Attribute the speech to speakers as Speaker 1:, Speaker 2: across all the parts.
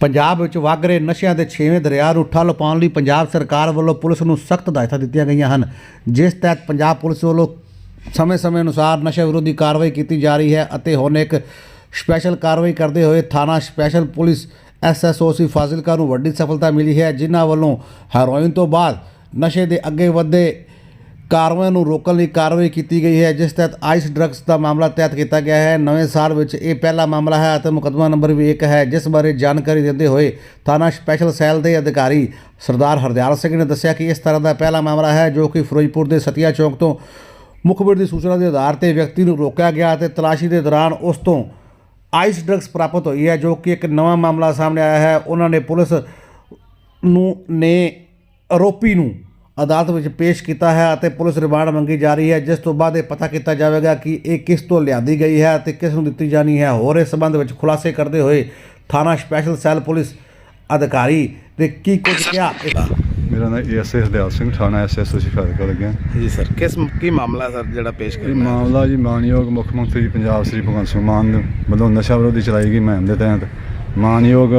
Speaker 1: ਪੰਜਾਬ ਵਿੱਚ ਵਗ ਰਹੇ ਨਸ਼ਿਆਂ ਦੇ ਛੇਵੇਂ ਦਰਿਆ ਨੂੰ ਠੱਲ ਪਾਉਣ ਲਈ ਪੰਜਾਬ ਸਰਕਾਰ ਵੱਲੋਂ ਪੁਲਿਸ ਨੂੰ ਸਖਤ ਹਦਾਇਤਾਂ ਦਿੱਤੀਆਂ ਗਈਆਂ ਹਨ। ਜਿਸ ਤਹਿਤ ਪੰਜਾਬ ਪੁਲਿਸ ਵੱਲੋਂ ਸਮੇਂ-ਸਮੇਂ ਅਨੁਸਾਰ ਨਸ਼ਾ ਵਿਰੋਧੀ ਕਾਰਵਾਈ ਕੀਤੀ ਜਾ ਰਹੀ ਹੈ ਅਤੇ ਹੁਣ ਇੱਕ ਸਪੈਸ਼ਲ ਕਾਰਵਾਈ ਕਰਦੇ ਹੋਏ ਥਾਣਾ ਸਪੈਸ਼ਲ ਪੁਲਿਸ ਐਸਐਸਓਸੀ ਫਾਜ਼ਿਲਕਾ ਨੂੰ ਵੱਡੀ ਸਫਲਤਾ ਮਿਲੀ ਹੈ। ਜਿਨ੍ਹਾਂ ਵੱਲੋਂ ਹੈਰੋਇਨ ਤੋਂ ਬਾਅਦ ਨਸ਼ੇ ਦੇ ਅੱਗੇ ਵਧਦੇ ਕਾਰਵਾਈਆਂ ਨੂੰ ਰੋਕਣ ਲਈ ਕਾਰਵਾਈ ਕੀਤੀ ਗਈ ਹੈ, ਜਿਸ ਤਹਿਤ ਆਈਸ ਡਰੱਗਸ ਦਾ ਮਾਮਲਾ ਤਹਿਤ ਕੀਤਾ ਗਿਆ ਹੈ। ਨਵੇਂ ਸਾਲ ਵਿੱਚ ਇਹ ਪਹਿਲਾ ਮਾਮਲਾ ਹੈ ਅਤੇ ਮੁਕੱਦਮਾ ਨੰਬਰ ਵੀ 1 ਹੈ, ਜਿਸ ਬਾਰੇ ਜਾਣਕਾਰੀ ਦਿੰਦੇ ਹੋਏ ਥਾਣਾ ਸਪੈਸ਼ਲ ਸੈੱਲ ਦੇ ਅਧਿਕਾਰੀ ਸਰਦਾਰ ਹਰਦਿਆਲ ਸਿੰਘ ਨੇ ਦੱਸਿਆ ਕਿ ਇਸ ਤਰ੍ਹਾਂ ਦਾ ਪਹਿਲਾ ਮਾਮਲਾ ਹੈ, ਜੋ ਕਿ ਫਿਰੋਜ਼ਪੁਰ ਦੇ ਸਤੀਆ ਚੌਕ ਤੋਂ ਮੁਖਬਰ ਦੀ ਸੂਚਨਾ ਦੇ ਆਧਾਰ ਤੇ ਵਿਅਕਤੀ ਨੂੰ ਰੋਕਿਆ ਗਿਆ ਅਤੇ ਤਲਾਸ਼ੀ ਦੇ ਦੌਰਾਨ ਉਸ ਤੋਂ ਆਈਸ ਡਰੱਗਸ ਪ੍ਰਾਪਤ ਹੋਈ ਹੈ, ਜੋ ਕਿ ਇੱਕ ਨਵਾਂ ਮਾਮਲਾ ਸਾਹਮਣੇ ਆਇਆ ਹੈ। ਉਹਨਾਂ ਨੇ ਪੁਲਿਸ ਨੂੰ ਨੇ ਆਰੋਪੀ ਨੂੰ ਅਦਾਲਤ ਵਿੱਚ ਪੇਸ਼ ਕੀਤਾ ਹੈ ਅਤੇ ਪੁਲਿਸ ਰਿਮਾਂਡ ਮੰਗੀ ਜਾ ਰਹੀ ਹੈ ਜਿਸ ਤੋਂ ਬਾਅਦ ਇਹ ਪਤਾ ਕੀਤਾ ਜਾਵੇਗਾ ਕਿ ਇਹ ਕਿਸ ਤੋਂ ਲਿਆਂਦੀ ਗਈ ਹੈ ਅਤੇ ਕਿਸ ਨੂੰ ਦਿੱਤੀ ਜਾਣੀ ਹੈ। ਹੋਰ ਇਸ ਸੰਬੰਧ ਵਿੱਚ ਖੁਲਾਸੇ ਕਰਦੇ ਹੋਏ ਥਾਣਾ ਸਪੈਸ਼ਲ ਸੈੱਲ ਪੁਲਿਸ ਅਧਿਕਾਰੀ ਨੇ ਕੀ ਕੁਝ ਕਿਹਾ?
Speaker 2: ਮੇਰਾ ਨਾਮ ਐਸਐਸ ਹਰਦਿਆਲ ਸਿੰਘ ਥਾਣਾ ਐਸਐਸਓ ਸ਼ਿਕਾਇਤ ਲੱਗਿਆ।
Speaker 3: ਜੀ ਸਰ ਕਿਸ ਕੀ ਮਾਮਲਾ ਸਰ ਜਿਹੜਾ ਪੇਸ਼ ਕਰਨਾ ਹੈ?
Speaker 2: ਮਾਮਲਾ ਜੀ ਮਾਨਯੋਗ ਮੁੱਖ ਮੰਤਰੀ ਪੰਜਾਬ ਸ੍ਰੀ ਭਗਵੰਤ ਸਿੰਘ ਮਾਨ ਵੱਲੋਂ ਨਸ਼ਾ ਵਿਰੋਧੀ ਚਲਾਈ ਗਈ ਮੁਹਿੰਮ ਦੇ ਤਹਿਤ। ਮਾਨਯੋਗ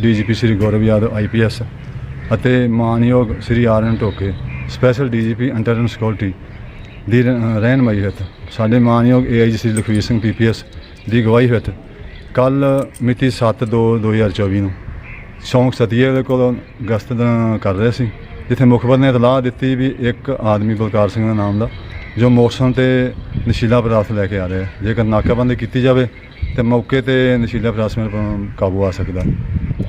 Speaker 2: ਡੀਜੀਪੀ ਸ੍ਰੀ ਗੌਰਵ ਯਾਦਵ ਆਈਪੀਐਸ ਅਤੇ ਮਾਨਯੋਗ Shri R N Dhoke special DGP internal security ਦੀ ਰ- ਰਹਿਨਮਾਈ ਹੇਠ ਸਾਡੇ ਮਾਨਯੋਗ ਏਆਈਜੀ ਸ੍ਰੀ ਲਖਵੀਰ ਸਿੰਘ ਪੀਪੀਐਸ ਦੀ ਅਗਵਾਈ ਹੇਠ ਕੱਲ ਮਿਤੀ 7/2/2024 ਨੂੰ ਸ਼ੌਂਕ ਸਤੀਏ ਦੇ ਕੋਲ ਗਸ਼ਤ ਕਰ ਰਹੇ ਸੀ, ਜਿੱਥੇ ਮੁਖਬਰ ਨੇ ਇਤਲਾਹ ਦਿੱਤੀ ਵੀ ਇੱਕ ਆਦਮੀ ਬਲਕਾਰ ਸਿੰਘ ਦਾ ਨਾਮ ਦਾ, ਜੋ ਮੋਟਰਸਾਈਕਲ ਤੇ ਨਸ਼ੀਲਾ ਪਦਾਰਥ ਲੈ ਕੇ ਆ ਰਿਹਾ ਜੇਕਰ ਨਾਕਾਬੰਦੀ ਕੀਤੀ ਜਾਵੇ ਤੇ ਮੌਕੇ ਤੇ ਨਸ਼ੀਲਾ ਪਦਾਰਥ ਮੇਰੇ ਕਾਬੂ ਆ ਸਕਦਾ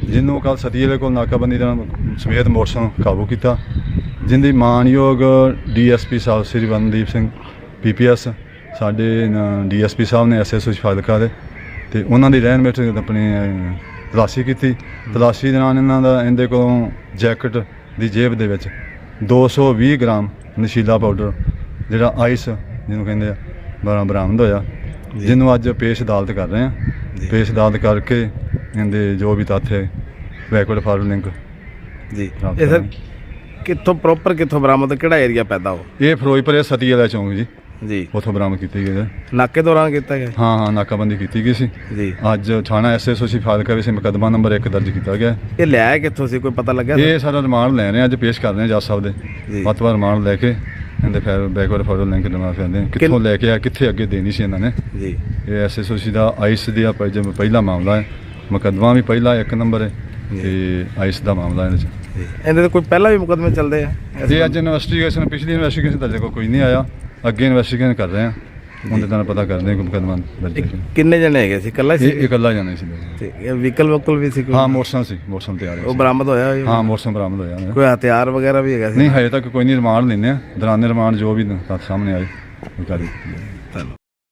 Speaker 2: ਜਿਹਨੂੰ ਕੱਲ ਸਤੀਏ ਦੇ ਕੋਲ ਨਾਕਾਬੰਦੀ ਦਾ ਸਮੇਤ ਮੋਟਰਸਾਈਕਲ ਕਾਬੂ ਕੀਤਾ ਜਿੰਦੀ ਮਾਨਯੋਗ ਡੀਐਸਪੀ ਸਾਹਿਬ ਸ੍ਰੀ ਵੰਦੀਪ ਸਿੰਘ ਪੀਪੀਐਸ ਸਾਡੇ ਡੀਐਸਪੀ ਸਾਹਿਬ ਨੇ ਐਸਐਸਓ ਫਾਜ਼ਿਲਕਾ ਦੇ ਤੇ ਉਹਨਾਂ ਦੀ ਰਹਿਣ ਵਿੱਚ ਆਪਣੇ ਤਲਾਸ਼ੀ ਕੀਤੀ ਤਲਾਸ਼ੀ ਦੌਰਾਨ ਇਹਨਾਂ ਦਾ ਇਹਦੇ ਕੋਲੋਂ ਜੈਕਟ ਦੀ ਜੇਬ ਦੇ ਵਿੱਚ 220 ਗ੍ਰਾਮ ਨਸ਼ੀਲਾ ਪਾਊਡਰ ਜਿਹੜਾ ਆਈਸ ਜਿਹਨੂੰ ਕਹਿੰਦੇ ਆ ਬਰਾ- ਬਰਾਮਦ ਹੋਇਆ। ਜਿਹਨੂੰ ਅੱਜ ਪੇਸ਼ ਅਦਾਲਤ ਕਰ ਰਹੇ ਆ। ਪੇਸ਼ ਅਦਾਲਤ ਕਰਕੇ ਇਹਦੇ ਜੋ ਵੀ ਤੱਥ ਹੈ ਬੈਕਵਰਡ ਲਿੰਕ
Speaker 3: ਜੀ। ਇਹ ਸਰ। ਕਿੱਥੋਂ ਪ੍ਰੋਪਰ ਕਿੱਥੋਂ ਬਰਾਮਦ ਕਿਹੜਾ ਏਰੀਆ ਪੈਦਾ ਹੋ
Speaker 2: ਇਹ ਫਿਰੋਜ਼ਪੁਰ ਸਤੀ ਵਾਲਾ ਚੌਂਕ ਜੀ।
Speaker 3: ਜੀ।
Speaker 2: ਉੱਥੋਂ ਬਰਾਮਦ ਕੀਤੀ ਗਈ ਹੈ।
Speaker 3: ਨਾਕੇ ਦੌਰਾਨ ਕੀਤਾ ਗਿਆ?
Speaker 2: ਹਾਂ ਹਾਂ ਨਾਕਾਬੰਦੀ ਕੀਤੀ ਗਈ ਸੀ।
Speaker 3: ਜੀ।
Speaker 2: ਅੱਜ ਥਾਣਾ ਐਸਐਸਓ ਸੀ ਫਾਜ਼ਿਲਕਾ ਵਿੱਚ ਮੁਕੱਦਮਾ ਨੰਬਰ 1 ਦਰਜ ਕੀਤਾ ਗਿਆ।
Speaker 3: ਇਹ ਲਿਆਇਆ ਕਿੱਥੋਂ ਸੀ? ਕੋਈ ਪਤਾ ਲੱਗਿਆ
Speaker 2: ਇਹ ਸਾਰਾ ਰਿਮਾਂਡ ਲੈ ਰਹੇ ਅੱਜ ਪੇਸ਼ ਕਰ ਰਹੇ ਜੱਜ ਸਾਹਿਬ ਦੇ। ਵੱਧ ਰਿਮਾਂਡ ਲੈ ਕੇ ਇਹਦੇ ਫਿਰ ਬੈਕਵਰਡ ਫਾਰਵਰਡ ਲਿੰਕ ਦਵਾ ਫਿਰਦੇ ਕਿੱਥੋਂ ਲੈ ਕੇ ਆ ਕਿੱਥੇ ਅੱਗੇ ਦੇਣੀ ਸੀ ਇਹਨਾਂ ਨੇ?
Speaker 3: ਜੀ।
Speaker 2: ਇਹ ਐਸਐਸਓ ਸੀ ਦਾ ਆਈਸ ਦੀ ਆ ਪਹਿਲਾ ਮਾਮਲਾ ਹੈ। ਮੁਕੱਦਮਾ ਵੀ ਪਹਿਲਾ ਇੱਕ ਨੰਬਰ ਹੈ। ਤੇ ਆਈਸ ਦਾ ਮਾਮਲਾ ਇਹਦੇ ਚ।
Speaker 3: ਜੀ ਇਹਦੇ ਤੇ ਕੋਈ ਪਹਿਲਾਂ ਵੀ ਮੁਕਦਮੇ ਚੱਲਦੇ ਆ?
Speaker 2: ਤੇ ਅੱਜ ਇਨਵੈਸਟੀਗੇਸ਼ਨ ਪਿਛਲੀ ਇਨਵੈਸਟੀਗੇਸ਼ਨ ਤੁਹਾਡੇ ਕੋਲ ਕੋਈ ਨਹੀਂ ਆਇਆ। ਅੱਗੇ ਇਨਵੈਸਟੀਗੇਸ਼ਨ ਕਰ ਰਹੇ ਆ। ਉਹਦੇ ਨਾਲ ਪਤਾ ਕਰਦੇ ਆ ਕਿ ਮੁਕੱਦਮਾ ਦਰਜ ਹੈ ਕਿ ਨਹੀਂ।
Speaker 3: ਕਿੰਨੇ ਜਣੇ ਹੈਗੇ ਸੀ? ਇਕੱਲਾ ਸੀ?
Speaker 2: ਇਹ ਇਕੱਲਾ ਜਾਣੇ ਸੀ
Speaker 3: ਤੇ ਇਹ ਵਹੀਕਲ ਵਕਲ ਵੀ ਸੀ ਕੋਈ?
Speaker 2: ਹਾਂ ਮੋਟਰਸਾਈਕਲ ਸੀ ਮੋਟਰਸਾਈਕਲ ਤੇ ਆ ਰਹੇ
Speaker 3: ਉਹ
Speaker 2: ਸੀ।
Speaker 3: ਬਰਾਮਦ ਹੋਇਆ ਹੋਇਆ?
Speaker 2: ਹਾਂ ਮੋਟਰਸਾਈਕਲ ਬਰਾਮਦ ਹੋਇਆ ਹੋਇਆ।
Speaker 3: ਕੋਈ ਹਥਿਆਰ ਵਗੈਰਾ ਵੀ ਹੈਗਾ ਸੀ?
Speaker 2: ਨਹੀਂ ਹਜੇ ਤੱਕ ਕੋਈ ਨਹੀਂ ਰਿਮਾਂਡ ਲੈਨੇ ਆ। ਦੌਰਾਨੇ ਰਿਮਾਂਡ ਜੋ ਵੀ ਤੱਥ ਸਾਹਮਣੇ ਆਏ ਉਹ ਕਰ